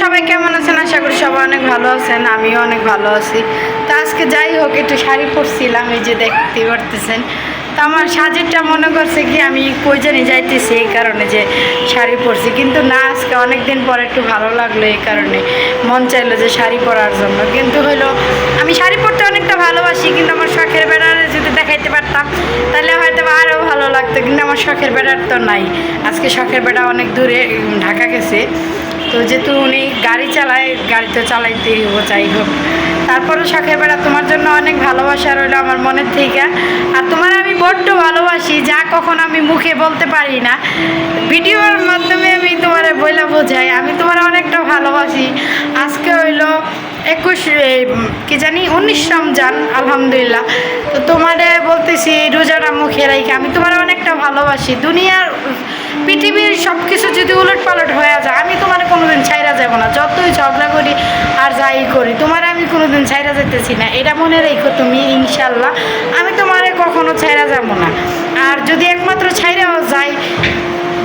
সবাই কেমন আছেন? আশা করি সবাই অনেক ভালো আছেন, আমিও অনেক ভালো আছি। তো আজকে যাই হোক, একটু শাড়ি পরছিলাম, এই যে দেখতে পারতেছেন। তো আমার সাজেরটা মনে করছে কি, আমি কই যাইতেছি এই কারণে যে শাড়ি পরছি। কিন্তু না, আজকে অনেক দিন পর একটু ভালো লাগল এই কারণে, মন চাইলো যে শাড়ি পরার জন্য। কিন্তু হলো আমি শাড়ি পরতে অনেকটা ভালোবাসি, কিন্তু আমার শখের বেড়ারে যদি দেখাইতে পারতাম, তাহলে হয়তো আরও ভালো লাগতো। কিন্তু আমার শখের বেড়ার তো নাই। আজকে শখের বেড়া অনেক দূরে ঢাকা গেছে। তো যেহেতু উনি গাড়ি চালায়, গাড়ি তো চালাইতেই হব, যাই হোক। তারপরে শখের বেড়া তোমার জন্য অনেক ভালোবাসা রইল আমার মনের থেকে। আর তোমার আমি বড্ড ভালোবাসি, যা কখন আমি মুখে বলতে পারি না। ভিডিওর মাধ্যমে আমি তোমার বইলা বোঝাই, আমি তোমার অনেকটা ভালোবাসি। আজকে হইল একুশ কি জানি, উনিশ রমজান, আলহামদুলিল্লাহ। তো তোমারে বলতেছি রোজাটা মুখে রাখি আমি তোমার অনেকটা ভালোবাসি। দুনিয়ার পৃথিবীর সব কিছু যদি উলট পালট হয়ে যায়, আমি তোমার কোনোদিন ছাইরা যাব না। যতই ঝগড়া করি আর যাই করি, তোমার আমি কোনোদিন ছাইরা যেতেছি না। এটা মনে রেখো তুমি ইনশাল্লাহ আমি তোমারে কখনো ছাইরা যাব না। আর যদি একমাত্র ছাইরাও যাই,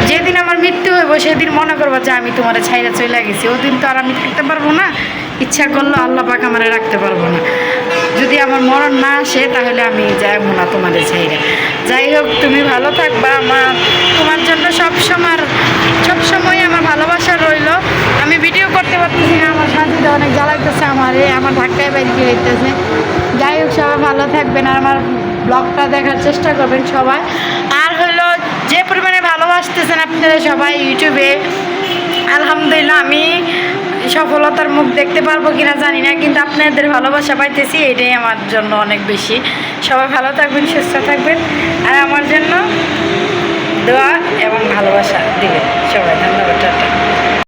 যেদিন আমার মৃত্যু হইব, সেদিন মনে করব যে আমি তোমার ছাইরা চলে গেছি। ওদিন তো আর আমি থাকতে পারব না। ইচ্ছা করল আল্লাহ পাক আমারে রাখতে পারব না। যদি আমার মরণ না আসে, তাহলে আমি যাব না তোমার ছাইরা। যাই হোক, তুমি ভালো থাকবা আমার তোমার জন্য সব সময় সব সময় আমার ভালোবাসা রইল করতে পারতেছি না, আমার শান্তিতে অনেক জ্বালাইতেছে আমার আমার ধাক্কায় বাইরে হইতেছে যাই হোক, সবাই ভালো থাকবেন আর আমার ব্লগটা দেখার চেষ্টা করবেন সবাই। আর হলো, যে পরিমাণে ভালোবাসতেছেন আপনারা সবাই ইউটিউবে, আলহামদুলিল্লাহ আমি সফলতার মুখ দেখতে পারব কিনা জানি না, কিন্তু আপনাদের ভালোবাসা পাইতেছি, এটাই আমার জন্য অনেক বেশি। সবাই ভালো থাকবেন, সুস্থ থাকবেন, আর আমার জন্য দোয়া এবং ভালোবাসা দিবেন।